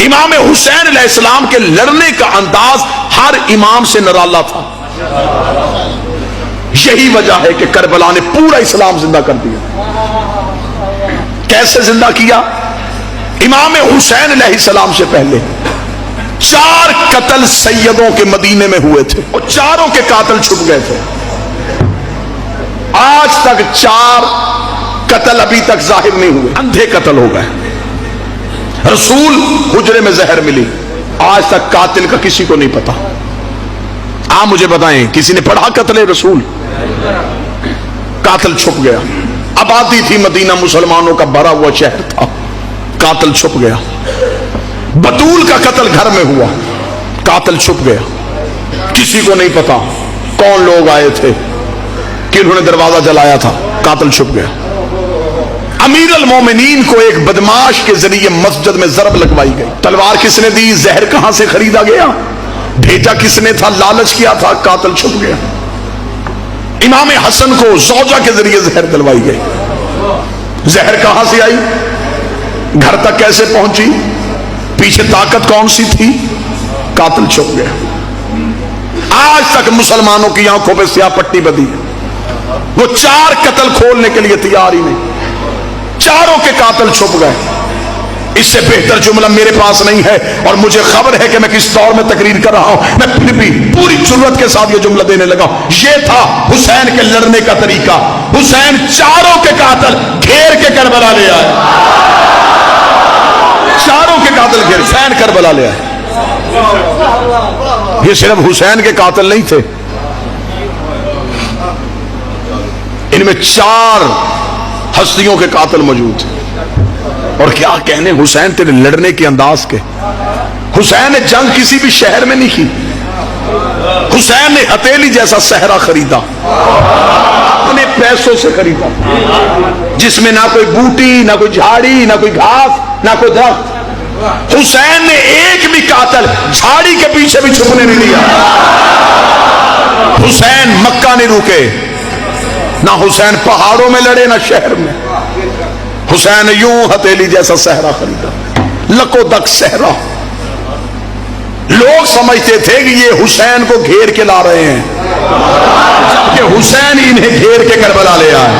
امام حسین علیہ السلام کے لڑنے کا انداز ہر امام سے نرالا تھا۔ یہی وجہ ہے کہ کربلا نے پورا اسلام زندہ کر دیا۔ کیسے زندہ کیا؟ امام حسین علیہ السلام سے پہلے۔ چار قتل سیدوں کے مدینے میں ہوئے تھے اور چاروں کے قاتل چھپ گئے تھے۔ آج تک چار قتل ابھی تک ظاہر نہیں ہوئے، اندھے قتل ہو گئے۔ رسول حجرے میں زہر ملی۔ آج تک قاتل کا کسی کو نہیں پتا۔ آپ مجھے بتائیں، کسی نے پڑھا قتل رسول؟ قاتل چھپ گیا۔ آبادی تھی مدینہ مسلمانوں کا، بھرا ہوا شہر تھا۔ قاتل چھپ گیا۔ بطول کا قتل گھر میں ہوا۔ قاتل چھپ گیا۔ کسی کو نہیں پتا۔ کون لوگ آئے تھے؟ کنہوں نے دروازہ جلایا تھا؟ قاتل چھپ گیا۔ امیر المومنین کو ایک بدماش کے ذریعے مسجد میں ضرب لگوائی گئی۔ تلوار کس نے دی؟ زہر کہاں سے خریدا گیا؟ بھیجا کس نے تھا؟ لالچ کیا تھا؟ قاتل چھپ گیا۔ امام حسن کو زوجہ کے ذریعے زہر دلوائی گئی۔ زہر کہاں سے آئی؟ گھر تک کیسے پہنچی؟ پیچھے طاقت کون سی تھی؟ قاتل چھپ گیا۔ آج تک مسلمانوں کی آنکھوں پہ سیاہ پٹی بدی وہ چار قتل کھولنے کے لیے تیار ہی نہیں۔ چاروں کے قاتل چھپ گئے۔ اس سے بہتر جملہ میرے پاس نہیں ہے اور مجھے خبر ہے کہ میں کس دور میں تقریر کر رہا ہوں۔ میں پھر بھی پوری ضرورت کے ساتھ یہ جملہ دینے لگا یہ تھا حسین کے لڑنے کا طریقہ۔ حسین چاروں کے قاتل گھیر کے کربلا لے آئے۔ چاروں کے قاتل گھیر، حسین کربلا لے آئے۔ یہ صرف حسین کے قاتل نہیں تھے۔ ان میں چار ہستیوں کے قاتل موجود تھے۔ اور کیا کہنے حسین تیرے لڑنے کے انداز کے؟ حسین نے جنگ کسی بھی شہر میں نہیں کی۔ حسین نے ہتیلی جیسا صحرا خریدا۔ اپنے پیسوں سے خریدا۔ جس میں نہ کوئی بوٹی، نہ کوئی جھاڑی، نہ کوئی گھاس، نہ کوئی درخت۔ حسین نے ایک بھی قاتل جھاڑی کے پیچھے بھی چھپنے نہیں دیا۔ حسین مکہ نہیں روکے نہ حسین پہاڑوں میں لڑے، نہ شہر میں۔ حسین یوں ہتیلی جیسا صحرا خریدا، لکو دک صحرا۔ لوگ سمجھتے تھے کہ یہ حسین کو گھیر کے لا رہے ہیں۔ جبکہ حسین انہیں گھیر کے کربلا لے آئے۔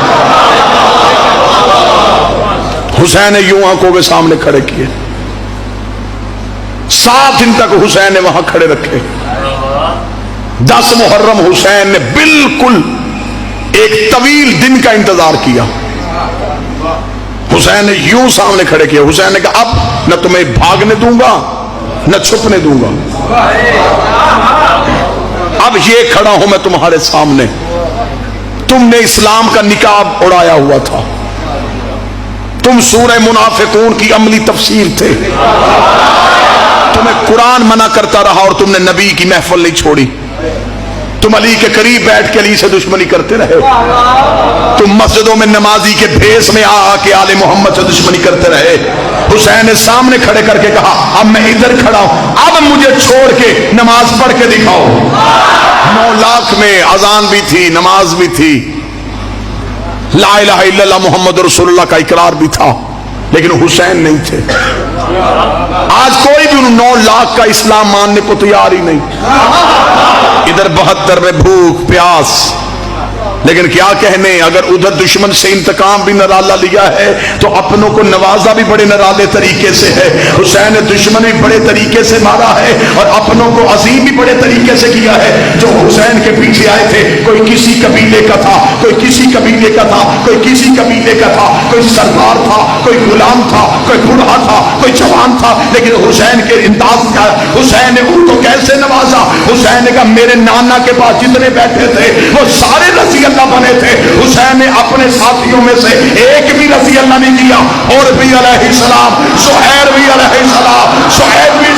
حسین نے یوں آنکھوں کے سامنے کھڑے کیے۔ سات دن تک حسین نے وہاں کھڑے رکھے۔ دس محرم حسین نے بالکل ایک طویل دن کا انتظار کیا۔ حسین نے یوں سامنے کھڑے کیا۔ حسین نے کہا، اب نہ تمہیں بھاگنے دوں گا، نہ چھپنے دوں گا۔ اب یہ کھڑا ہوں میں تمہارے سامنے۔ تم نے اسلام کا نکاب اڑایا ہوا تھا۔ تم سورہ منافقون کی عملی تفسیر تھے۔ تمہیں قرآن منع کرتا رہا اور تم نے نبی کی محفل نہیں چھوڑی۔ تم علی کے قریب بیٹھ کے علی سے دشمنی کرتے رہے تم مسجدوں میں نمازی کے بھیس میں آ کے آل محمد سے دشمنی کرتے رہے۔ حسین نے سامنے کھڑے کر کے کہا، اب میں ادھر کھڑا ہوں، اب مجھے چھوڑ کے نماز پڑھ کے دکھاؤ۔ نو لاکھ میں اذان بھی تھی، نماز بھی تھی۔ لا الہ الا اللہ محمد رسول اللہ کا اقرار بھی تھا، لیکن حسین نہیں تھے۔ آج کوئی بھی نو لاکھ کا اسلام ماننے کو تیار ہی نہیں۔ ادھر بہتر میں بھوک، پیاس۔ لیکن کیا کہنے، اگر ادھر دشمن سے انتقام بھی نرالا لیا ہے، تو اپنوں کو نوازا بھی بڑے نرالے طریقے سے ہے۔ حسین نے دشمن بھی بڑے طریقے سے مارا ہے اور اپنوں کو عظیم بھی بڑے طریقے سے کیا ہے۔ جو حسین کے پیچھے آئے تھے، کوئی کسی قبیلے کا تھا، کوئی کسی قبیلے کا تھا، کوئی کسی قبیلے کا تھا، کوئی سردار تھا، کوئی غلام تھا، کوئی بوڑھا تھا، کوئی جوان تھا، لیکن حسین کے انداز کا حسین نے ان کو کیسے نوازا؟ حسین نے کہا، میرے نانا کے پاس جتنے بیٹھے تھے، وہ سارے رضی اللہ بنے تھے۔ حسین نے اپنے ساتھیوں میں سے ایک بھی رضی اللہ نہیں کیا، اور بھی علیہ السلام سہیر بھی علیہ السلام سہیر بھی